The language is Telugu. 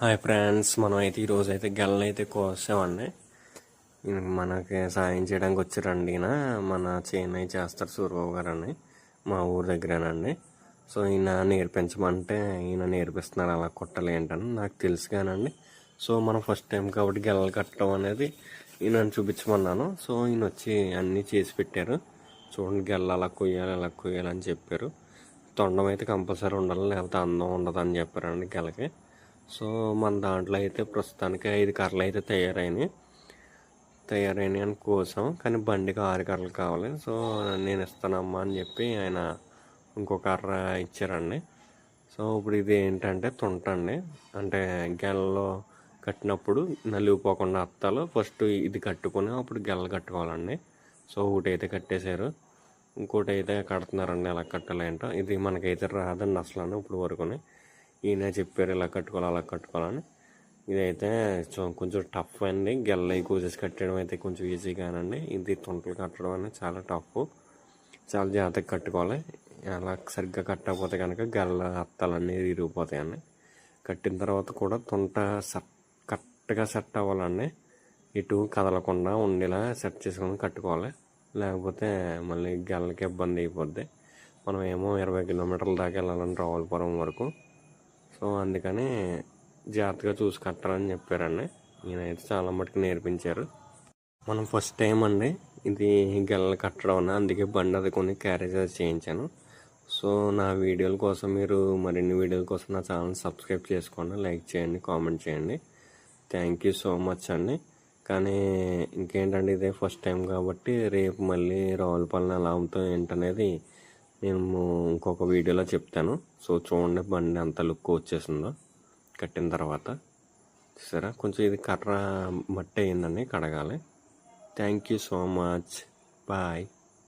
హాయ్ ఫ్రెండ్స్ మనం అయితే ఈరోజు అయితే గెల్లని అయితే కోసామండి మనకి సాయం చేయడానికి వచ్చారండి ఈయన. మన చేనై చేస్తారు సూర్యబాబు గారు అని మా ఊరు దగ్గరేనండి. సో ఈయన నేర్పించమంటే ఈయన నేర్పిస్తున్నారు అలా కొట్టాలి ఏంటని నాకు తెలుసు కానండి. సో మనం ఫస్ట్ టైం కాబట్టి గెల్లలు కట్టడం అనేది ఈయన చూపించమన్నాను. సో ఈయన వచ్చి అన్నీ చేసి పెట్టారు. చూడండి గెల్ల అలా కొయ్యాలి అలా కొయ్యాలి అని చెప్పారు. తొండం అయితే కంపల్సరీ ఉండాలి లేకపోతే అందం ఉండదు అని చెప్పారండి గెలకి సో మన దాంట్లో అయితే ప్రస్తుతానికి ఐదు కర్రలు అయితే తయారైనాయి. తయారైనాయి అని కోసం. కానీ బండికి ఆరు కర్రలు కావాలి. సో నేను ఇస్తానమ్మా అని చెప్పి ఆయన ఇంకో కర్ర ఇచ్చారండి. సో ఇప్పుడు ఇది ఏంటంటే తుంటండి అంటే గెలలో కట్టినప్పుడు నలిగిపోకుండా అత్తాలు. ఫస్ట్ ఇది కట్టుకుని అప్పుడు గెల్ల కట్టుకోవాలండి. సో ఒకటి అయితే కట్టేశారు. ఇంకోటి అయితే కడుతున్నారండి ఎలా కట్టాలి ఏంటో. ఇది మనకైతే రాదండి అసలు ఇప్పుడు వరకుని. ఈయన చెప్పారు ఇలా కట్టుకోవాలి అలా కట్టుకోవాలని. ఇదైతే చో- కొంచెం టఫ్ అండి. గెల్లయి కూసేసి కట్టడం అయితే కొంచెం ఈజీ కానండి ఇది తుంటలు కట్టడం అనేది చాలా టఫ్ చాలా జాగ్రత్తగా కట్టుకోవాలి. అలా సరిగ్గా కట్టకపోతే కనుక గల్ల అత్తలన్నీ విరిగిపోతాయండి కట్టిన తర్వాత కూడా తుంట సెట్ కరెక్ట్గా సెట్ అవ్వాలండి. ఇటు కదలకుండా ఉండేలా సెట్ చేసుకొని కట్టుకోవాలి. లేకపోతే మళ్ళీ గెల్లకి ఇబ్బంది అయిపోద్ది. మనం ఏమో ఇరవై కిలోమీటర్ల దాకా వెళ్ళాలని రావులపురం వరకు సో అందుకని జాగ్రత్తగా చూసి కట్టాలని చెప్పారండి. నేనైతే చాలా మటుకు నేర్పించారు. మనం ఫస్ట్ టైం అండి ఇది గెల్లలు కట్టడం అన్న అందుకే బండి అది కొన్ని క్యారేజ్ అది చేయించాను. సో నా వీడియోల కోసం మీరు మరిన్ని వీడియోల కోసం నా ఛానల్ సబ్స్క్రైబ్ చేసుకోండి లైక్ చేయండి కామెంట్ చేయండి. థ్యాంక్ యూ సో మచ్ అండి. కానీ ఇంకేంటంటే ఇదే ఫస్ట్ టైం కాబట్టి రేపు మళ్ళీ రావులపాలెం ఎలా అవుతాం ఏంటనేది నేను ఇంకొక వీడియోలో చెప్తాను. సో చూడండి బండి అంత లుక్ వచ్చేసిందో కట్టిన తర్వాత. సరే కొంచెం ఇది కర్ర మట్టి అయిందండి కడగాలి. Thank you so much bye